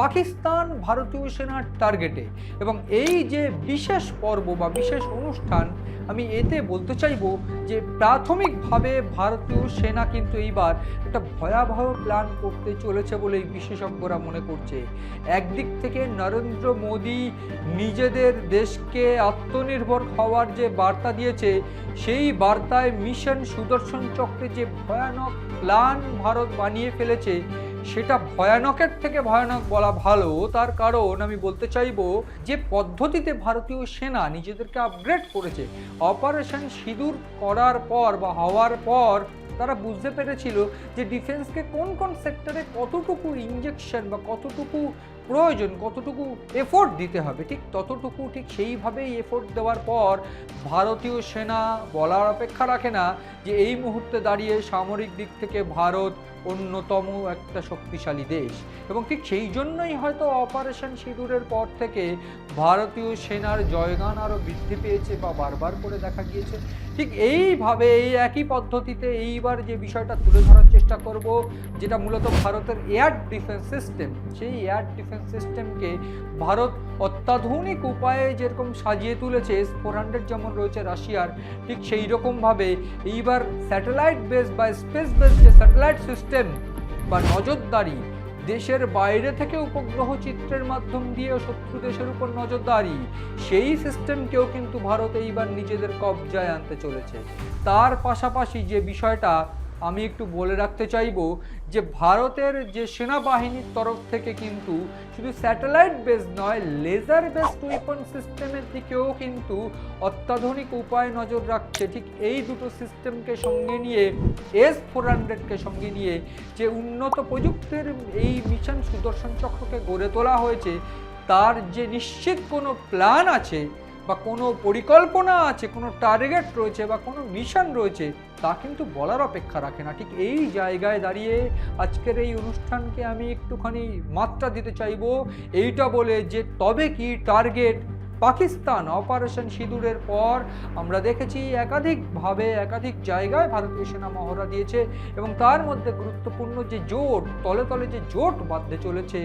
পাকিস্তান ভারতীয় সেনার টার্গেটে এবং এই যে বিশেষ পর্ব বা বিশেষ অনুষ্ঠান, আমি এতে বলতে চাইব যে প্রাথমিকভাবে ভারতীয় সেনা কিন্তু এইবার একটা ভয়াবহ প্ল্যান করতে চলেছে বলেই বিশেষজ্ঞরা মনে করছে। একদিক থেকে নরেন্দ্র মোদী নিজেদের দেশকে আত্মনির্ভর হওয়ার যে বার্তা দিয়েছে, সেই বার্তায় মিশন সুদর্শন চক্রে যে ভয়ানক প্ল্যান ভারত বানিয়ে ফেলেছে সেটা ভয়ানকের থেকে ভয়ানক বলা ভালো। তার কারণ আমি বলতে চাইব যে পদ্ধতিতে ভারতীয় সেনা নিজেদেরকে আপগ্রেড করেছে। অপারেশন সিঁদুর করার পর বা হওয়ার পর তারা বুঝতে পেরেছিল যে ডিফেন্সকে কোন কোন সেক্টরে কতটুকু ইঞ্জেকশন বা কতটুকু প্রয়োজন, কতটুকু এফোর্ট দিতে হবে, ঠিক ততটুকু, ঠিক সেইভাবেই এফোর্ট দেওয়ার পর ভারতীয় সেনা বলার অপেক্ষা রাখে না যে এই মুহূর্তে দাঁড়িয়ে সামরিক দিক থেকে ভারত অন্যতম একটা শক্তিশালী দেশ। এবং ঠিক সেই জন্যই হয়তো অপারেশন সিঁদুরের পর থেকে ভারতীয় সেনার জয়গান আরও বৃদ্ধি পেয়েছে বা বারবার করে দেখা গিয়েছে। ঠিক এইভাবে, এই একই পদ্ধতিতে এইবার যে বিষয়টা তুলে ধরার চেষ্টা করব, যেটা মূলত ভারতের এয়ার ডিফেন্স সিস্টেম সেই এয়ার ডিফেন্স সিস্টেমকে ভারত অত্যাধুনিক উপায়ে যেরকম সাজিয়ে তুলেছে এস ফোর হান্ড্রেড যেমন রয়েছে রাশিয়ার, ঠিক সেই রকমভাবে এইবার স্যাটেলাইট বেস বা স্পেস বেস যে স্যাটেলাইট সিস্টেম বা নজরদারি দেশের বাইরে থেকে উপগ্রহ চিত্রের মাধ্যম দিয়ে শত্রু দেশের উপর নজরদারি, সেই সিস্টেমকেও কিন্তু ভারত এইবার নিজেদের কবজায় আনতে চলেছে। তার পাশাপাশি যে বিষয়টা আমি একটু বলে রাখতে চাইব যে ভারতের যে সেনাবাহিনীর তরফ থেকে কিন্তু শুধু স্যাটেলাইট বেস নয় লেজার বেসড ওয়েপন সিস্টেমের দিকেও কিন্তু অত্যাধুনিক উপায় নজর রাখছে। ঠিক এই দুটো সিস্টেমকে সঙ্গে নিয়ে এস ফোর হান্ড্রেডকে সঙ্গে নিয়ে যে উন্নত প্রযুক্তির এই মিশন সুদর্শন চক্রকে গড়ে তোলা হয়েছে, তার যে নিশ্চিত কোনো প্ল্যান আছে বা কোনো পরিকল্পনা আছে, কোনো টার্গেট রয়েছে বা কোনো মিশন রয়েছে, তা কিন্তু বলার অপেক্ষা রাখে না। ঠিক এই জায়গায় দাঁড়িয়ে আজকের এই অনুষ্ঠানকে আমি একটুখানি মাত্রা দিতে চাইব। এইটা বলে যে তবে কি টার্গেট পাকিস্তান অপারেশন সিঁদুরের পর আমরা দেখেছি একাধিকভাবে একাধিক জায়গায় ভারতীয় সেনা মহড়া দিয়েছে এবং তার মধ্যে গুরুত্বপূর্ণ যে জোট, তলে তলে যে জোট বাঁধতে চলেছে,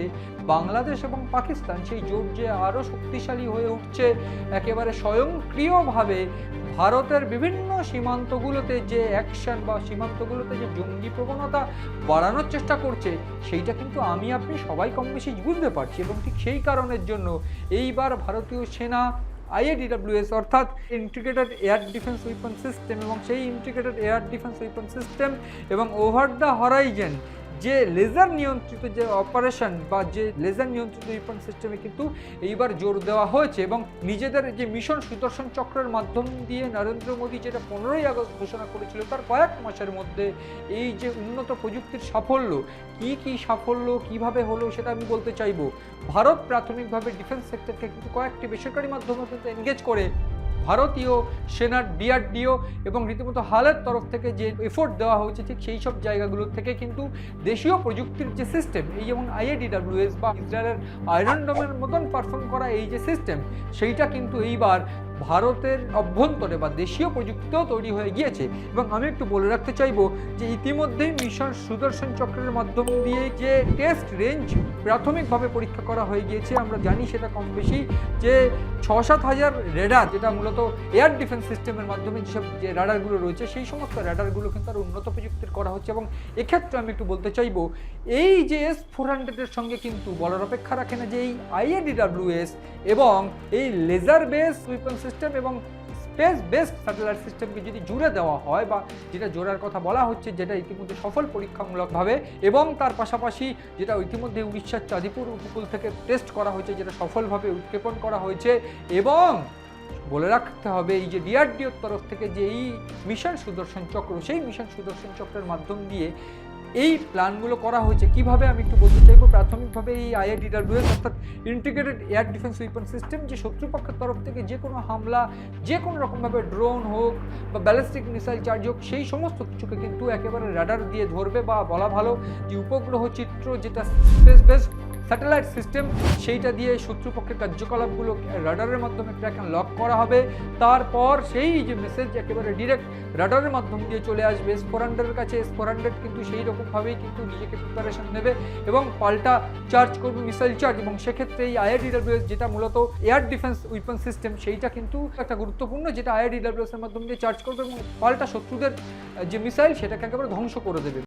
বাংলাদেশ এবং পাকিস্তান সেই জোট যে আরও শক্তিশালী হয়ে উঠছে, একেবারে স্বয়ংক্রিয়ভাবে ভারতের বিভিন্ন সীমান্তগুলোতে যে অ্যাকশন বা সীমান্তগুলোতে যে জঙ্গি প্রবণতা বাড়ানোর চেষ্টা করছে, সেইটা কিন্তু আমি, আপনি সবাই কম বেশি বুঝতে পারছি এবং ঠিক সেই কারণের জন্য এইবার ভারতীয় সেনা আইএডিডব্লিউএস অর্থাৎ integrated air defence weapon system এবং সেই integrated air defence weapon system এবং ওভার দ্য হরাইজেন যে লেজার নিয়ন্ত্রিত যে অপারেশন বা যে লেজার নিয়ন্ত্রিত উইপন সিস্টেমে কিন্তু এইবার জোর দেওয়া হয়েছে এবং নিজেদের যে মিশন সুদর্শন চক্রের মাধ্যম দিয়ে নরেন্দ্র মোদী যেটা পনেরোই আগস্ট ঘোষণা করেছিল, তার কয়েক মাসের মধ্যে এই যে উন্নত প্রযুক্তির সাফল্য, কি কি সাফল্য, কীভাবে হলো সেটা আমি বলতে চাইব। ভারত প্রাথমিকভাবে ডিফেন্স সেক্টরকে কিন্তু কয়েকটি বেসরকারি মাধ্যমে কিন্তু এনগেজ করে ভারতীয় সেনার ডিআরডিও এবং রীতিমতো হালের তরফ থেকে যে এফোর্ট দেওয়া হয়েছে ঠিক সেই সব জায়গাগুলোর থেকে কিন্তু দেশীয় প্রযুক্তির যে সিস্টেম এই যেমন আইএডিডাব্লিউএস বা ইসরায়েলের আয়রন ডোমের মতন পারফর্ম করা এই যে সিস্টেম সেইটা কিন্তু এইবার ভারতের অভ্যন্তরে বা দেশীয় প্রযুক্তিতেও তৈরি হয়ে গিয়েছে। এবং আমি একটু বলে রাখতে চাইব যে ইতিমধ্যেই মিশন সুদর্শন চক্রের মাধ্যম দিয়ে যে টেস্ট রেঞ্জ প্রাথমিকভাবে পরীক্ষা করা হয়ে গিয়েছে। আমরা জানি সেটা কম বেশি যে ছ সাত হাজার রেডার যেটা মূলত এয়ার ডিফেন্স সিস্টেমের মাধ্যমে যেসব যে রাডারগুলো রয়েছে, সেই সমস্ত রাডারগুলো কিন্তু আর উন্নত প্রযুক্তির করা হচ্ছে। এবং এক্ষেত্রে আমি একটু বলতে চাইব, এই যে এস ফোর হান্ড্রেডের সঙ্গে কিন্তু বলার অপেক্ষা রাখে না যে এই আইএডিডাব্লিউএস এবং এই লেজার বেস উইপন সিস্টেম এবং স্পেস বেসড স্যাটেলাইট সিস্টেমকে যদি জুড়ে দেওয়া হয় বা যেটা জোড়ার কথা বলা হচ্ছে, যেটা ইতিমধ্যে সফল পরীক্ষামূলকভাবে এবং তার পাশাপাশি যেটা ইতিমধ্যে উড়িষ্যার চাঁদিপুর উপকূল থেকে টেস্ট করা হয়েছে, যেটা সফলভাবে উৎক্ষেপণ করা হয়েছে এবং বলে রাখতে হবে এই যে ডিআরডিওর তরফ থেকে যে এই মিশন সুদর্শন চক্র, সেই মিশন সুদর্শন চক্রের মাধ্যম দিয়ে এই প্ল্যানগুলো করা হয়েছে, কীভাবে আমি একটু বলতে চাইব? প্রাথমিকভাবে এই আইএডিডাব্লিউএস অর্থাৎ integrated air defence weapon system যে শত্রুপক্ষের তরফ থেকে যে কোনো হামলা, যে কোনো রকমভাবে ড্রোন হোক বা ব্যালিস্টিক মিসাইল চার্জ হোক, সেই সমস্ত কিছুকে কিন্তু একেবারে রাডার দিয়ে ধরবে বা বলা ভালো যে উপগ্রহ চিত্র যেটা স্পেস বেস স্যাটেলাইট সিস্টেম, সেইটা দিয়ে শত্রুপক্ষের কার্যকলাপগুলো রাডারের মাধ্যমে ট্র্যাক অ্যান্ড লক করা হবে। তারপর সেই যে মেসেজ একেবারে ডিরেক্ট রাডারের মাধ্যম দিয়ে চলে আসবে। এস ফোর হান্ড্রেডের কাছে এস ফোর হান্ড্রেড কিন্তু সেই রকমভাবেই কিন্তু নিজেকে প্রিপারেশন নেবে এবং পাল্টা চার্জ করবে মিসাইল চার্জ এবং সেক্ষেত্রে এই আইআরডিডাব্লিউএস যেটা মূলত এয়ার ডিফেন্স উইপন সিস্টেম সেইটা কিন্তু একটা গুরুত্বপূর্ণ যেটা আইআরডিডাব্লিউএস এর মাধ্যমে দিয়ে চার্জ করবে এবং পাল্টা শত্রুদের যে মিসাইল সেটাকে একেবারে ধ্বংস করে দেবে।